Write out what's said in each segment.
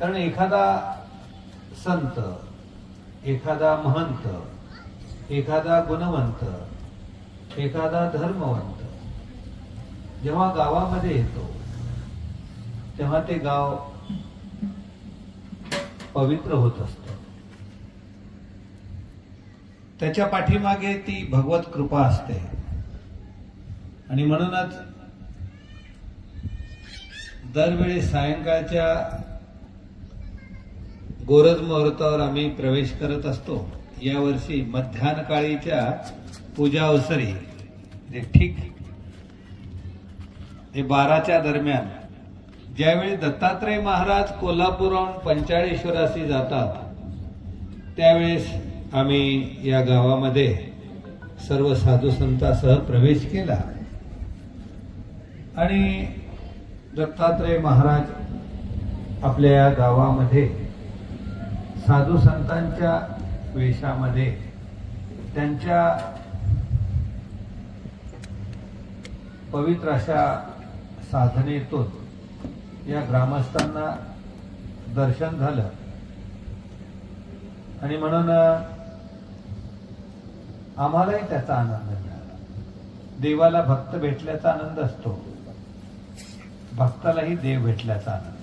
कारण एखादा संत एखादा महंत एखादा गुणवंत एखादा धर्मवंत जेव्हा गावामध्ये येतो तेव्हा ते गाव पवित्र होत असतं. त्याच्या पाठीमागे ती भगवत कृपा असते. आणि म्हणूनच दरवेळी सायंकाळच्या गोरज मुहूर्तावर आम्ही प्रवेश करत असतो. यावर्षी मध्यान्हकाळीच्या पूजा अवसरी जे ठीक हे बाराच्या दरम्यान ज्यावेळी दत्तात्रय महाराज कोल्हापूरहून पंचाळेश्वराशी जातात त्यावेळेस आम्ही या गावामध्ये सर्व साधू संतांसह प्रवेश केला. आणि दत्तात्रय महाराज आपल्या या गावामध्ये साधू संतांच्या वेशामध्ये त्यांच्या पवित्र अशा साधनेतून या ग्रामस्थांना दर्शन झालं. आणि म्हणून आम्हालाही त्याचा आनंद मिळाला. देवाला भक्त भेटल्याचा आनंद असतो. भक्तालाही देव भेटल्याचा आनंद.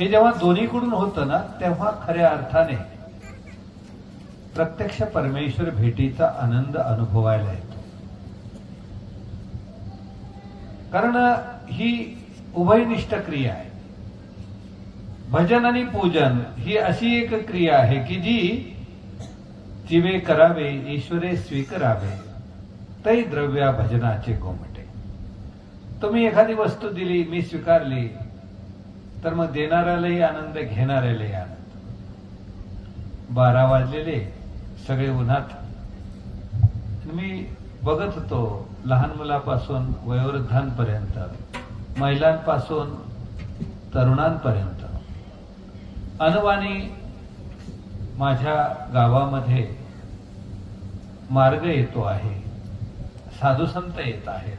हे जेव्हा दोन्हीकडून होतं ना तेव्हा खऱ्या अर्थाने प्रत्यक्ष परमेश्वर भेटीचा आनंद अनुभवायला येतो. कारण ही उभयनिष्ठ क्रिया आहे. भजन आणि पूजन ही अशी एक क्रिया आहे की जी जिवे करावे ईश्वरे स्वीकारावे तै द्रव्या भजनाचे गोमटे. तुम्ही एखादी वस्तू दिली मी स्वीकारली तर मग देणाऱ्यालाही आनंद घेणाऱ्यालाही आनंद. बारा वाजलेले सगळे उन्हात. मी बघत होतो लहान मुलापासून वयोवृद्धांपर्यंत महिलांपासून तरुणांपर्यंत. अनुवानी माझ्या गावामध्ये मार्ग येतो आहे साधू संत येत आहेत.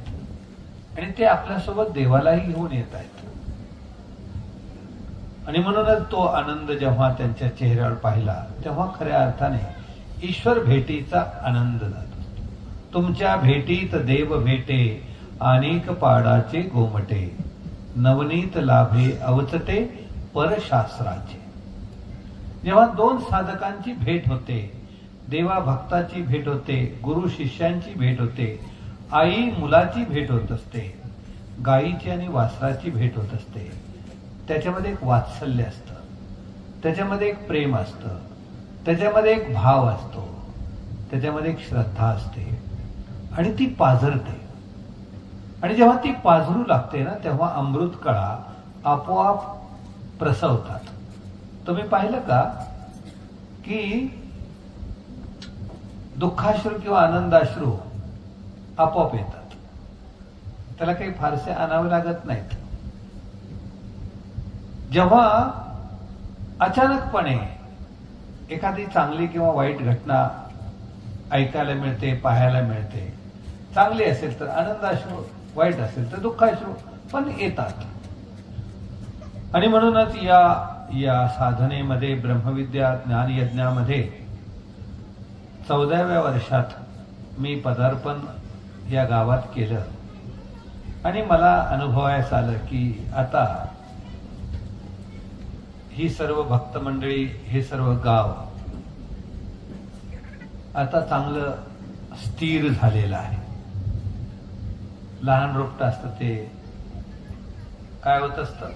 आणि ते आपल्यासोबत देवालाही घेऊन येत आहेत. आणि म्हणूनच तो आनंद जेव्हा त्यांच्या चेहऱ्यावर पाहिला तेव्हा खऱ्या अर्थाने ईश्वर भेटीचा आनंद जातो. तुमच्या भेटीत देव भेटे अनेक पाडाचे गोमटे नवनीत लाभे अवचते परशास्त्राचे. जेव्हा दोन साधकांची भेट होते देवा भक्ताची भेट होते गुरु शिष्यांची भेट होते आई मुलाची भेट होत असते गायीची आणि वासराची भेट होत असते त्याच्यामध्ये एक वात्सल्य असतं. त्याच्यामध्ये एक प्रेम असतं. त्याच्यामध्ये एक भाव असतो. त्याच्यामध्ये एक श्रद्धा असते. आणि ती पाझरते. आणि जेव्हा ती पाझरू लागते ना तेव्हा अमृत कळा आपोआप प्रसवतात. तुम्ही पाहिलं का? की दुःखाश्रू किंवा आनंदाश्रू आपोआप येतात. त्याला काही फारसे आणावे लागत नाहीत. जेव्हा अचानकपणे एखादी चांगली किंवा वाईट घटना ऐकायला मिळते पाहायला मिळते चांगली असेल तर आनंदाश्रू वाईट असेल तर दुःखाश्रू पण येतात. आणि म्हणूनच या या साधनेमध्ये ब्रह्मविद्या ज्ञानयज्ञामध्ये चौदाव्या वर्षात मी पदार्पण या गावात केलं. आणि मला अनुभवायस आलं की आता ही सर्व भक्त मंडळी हे सर्व गाव आता चांगलं स्थिर झालेलं आहे. लहान रोपट असतं ते. काय होत असतं?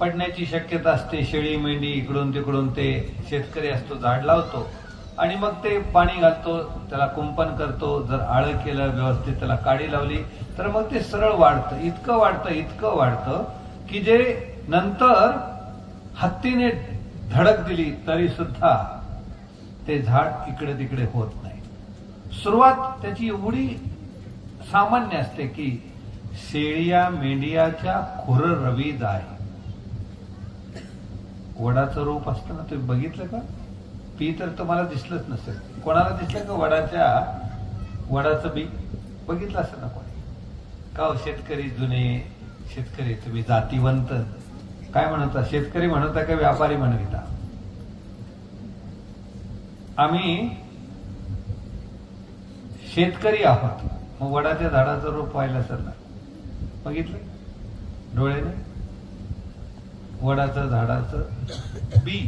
पडण्याची शक्यता असते शेळी मेंढी इकडून तिकडून ते शेतकरी असतो झाड लावतो आणि मग ते पाणी घालतो त्याला कुंपण करतो जर आळं केलं व्यवस्थित त्याला काडी लावली तर मग ते सरळ वाढतं. इतकं वाढतं इतकं वाढतं की जे नंतर हत्तीने धडक दिली तरी सुद्धा ते झाड इकडे तिकडे होत नाही. सुरुवात त्याची एवढी सामान्य असते की शेळिया मेंढियाच्या खुर रवी जाय वडाचं रोप असतं ना तुम्ही बघितलं का? पी तर तुम्हाला दिसलंच नसेल. कोणाला दिसलं का वडाच्या वडाचं बी? बघितलं असं ना कोणी? का हो शेतकरी जुने शेतकरी तुम्ही जातीवंत? काय म्हणता शेतकरी म्हणता का व्यापारी म्हणता आम्ही शेतकरी आहोत. मग वडाच्या झाडाचं रोप व्हायला सर बघितलं? डोळ्याने? वडाचं झाडाचं बी.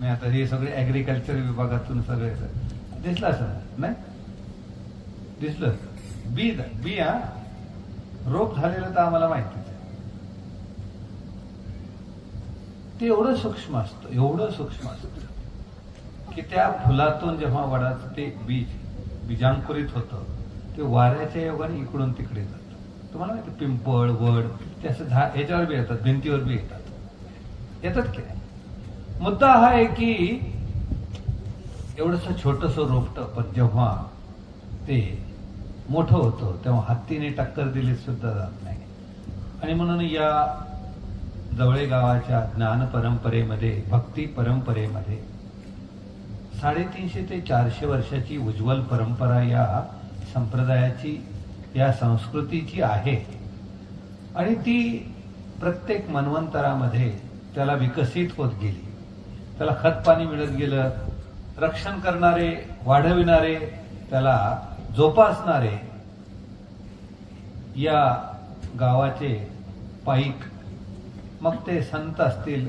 मी आता हे सगळे ऍग्रिकल्चर विभागातून सगळे दिसलं असं नाही? दिसलं? बी बी हा? रोग झालेलं तर आम्हाला माहितीच आहे. ते एवढं सूक्ष्म असतं एवढं सूक्ष्म असतं की त्या फुलातून जेव्हा वडाचं ते बीज बीजांकुरित होतं ते वाऱ्याच्या योगाने इकडून तिकडे जातं. तुम्हाला माहिती पिंपळ वड ते असं झा याच्यावर बी येतात भिंतीवर बी येतात. येतात की नाही? मुद्दा हा आहे की एवढस छोटस रोपट पण जेव्हा ते मोठं होतं तेव्हा हत्तीने टक्कर दिली सुद्धा जात नाही. आणि म्हणून या जवळे गावाच्या ज्ञान परंपरेमध्ये भक्ती परंपरेमध्ये साडेतीनशे ते चारशे वर्षाची उज्ज्वल परंपरा या संप्रदायाची या संस्कृतीची आहे. आणि ती प्रत्येक मन्वंतरामध्ये त्याला विकसित होत गेली. त्याला खत पाणी मिळत गेलं. रक्षण करणारे वाढविणारे त्याला जोपासणारे या गावाचे पाईक मग ते संत असतील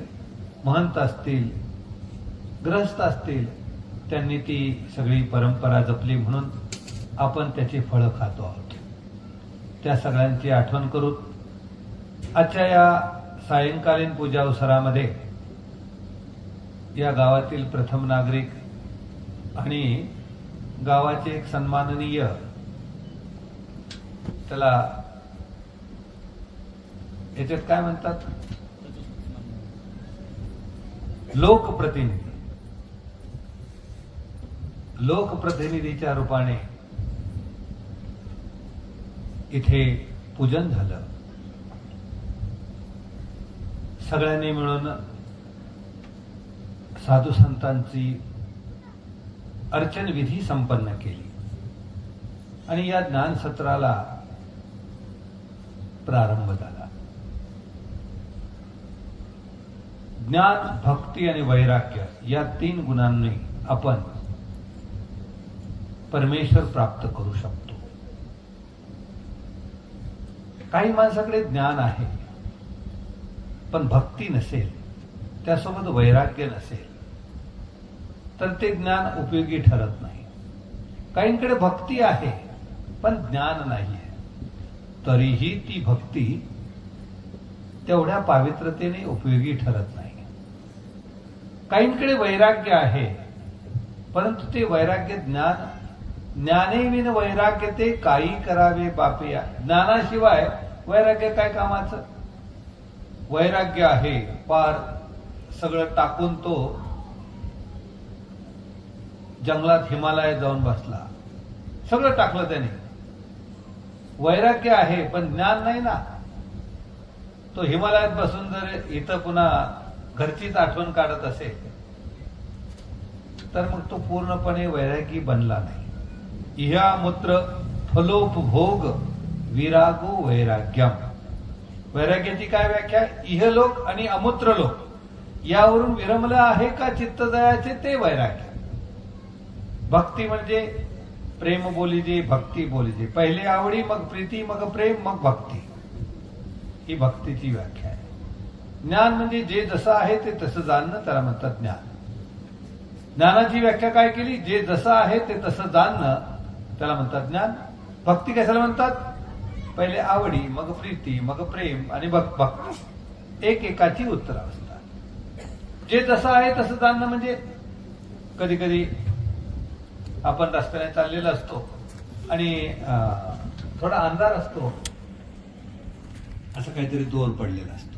महंत असतील ग्रस्त असतील त्यांनी ती सगळी परंपरा जपली म्हणून आपण त्याची फळं खातो आहोत. त्या सगळ्यांची आठवण करून आजच्या या सायंकालीन पूजा अवसरामध्ये या गावातील प्रथम नागरिक आणि गावाचे एक सन्माननीय त्याला याच्यात काय म्हणतात? लोकप्रतिनिधी. लोकप्रतिनिधीच्या रूपाने इथे पूजन झालं. सगळ्यांनी मिळून साधू संतांची अर्चन विधी संपन्न केली. आणि या ज्ञान सत्राला प्रारंभ झाला. ज्ञान भक्ती आणि वैराग्य या तीन गुणांनी आपण परमेश्वर प्राप्त करू शकतो. काही माणसाकडे ज्ञान आहे पण भक्ती नसेल त्यासोबत वैराग्य नसेल. तर ते ज्ञान उपयोगी ठरत नाही. काहींकडे भक्ती आहे पण ज्ञान नाही आहे तरीही ती भक्ती तेवढ्या पावित्रतेने उपयोगी ठरत नाही. काहींकडे वैराग्य आहे परंतु ते वैराग्य ज्ञान ज्ञाने विन वैराग्य ते काही करावे बापया ज्ञानाशिवाय वैराग्य काय कामाचं? वैराग्य आहे पार सगळं टाकून तो जंगलात हिमालयात जाऊन बसला. सगळं टाकलं त्याने. वैराग्य आहे पण ज्ञान नाही ना. तो हिमालयात बसून जर इथं पुन्हा घरचीच आठवण काढत असेल तर मग तो पूर्णपणे वैरागी बनला नाही. इहा मूत्र फलोपभोग विरागो वैराग्यम. वैराग्याची काय व्याख्या? इहलोक आणि अमूत्र लोक. यावरून विरमलं आहे का चित्तदयाचे ते वैराग्य. भक्ती म्हणजे प्रेम बोलीजे भक्ती बोलीजे पहिले आवडी मग प्रीती मग प्रेम मग भक्ती. ही भक्तीची व्याख्या आहे. ज्ञान म्हणजे जे जसं आहे ते तसं जाणणं त्याला म्हणतात ज्ञान. ज्ञानाची व्याख्या काय केली? जे जसं आहे ते तसं जाणणं त्याला म्हणतात ज्ञान. भक्ती कशाला म्हणतात? पहिले आवडी मग प्रीती मग प्रेम आणि भक् भक्ती. एक एकाची उत्तर असतात जे जसं आहे तसं जाणणं म्हणजे कधी कधी आपण रस्त्याने चाललेला असतो. आणि थोडा अंधार असतो. असं काहीतरी दोर पडलेला असतो.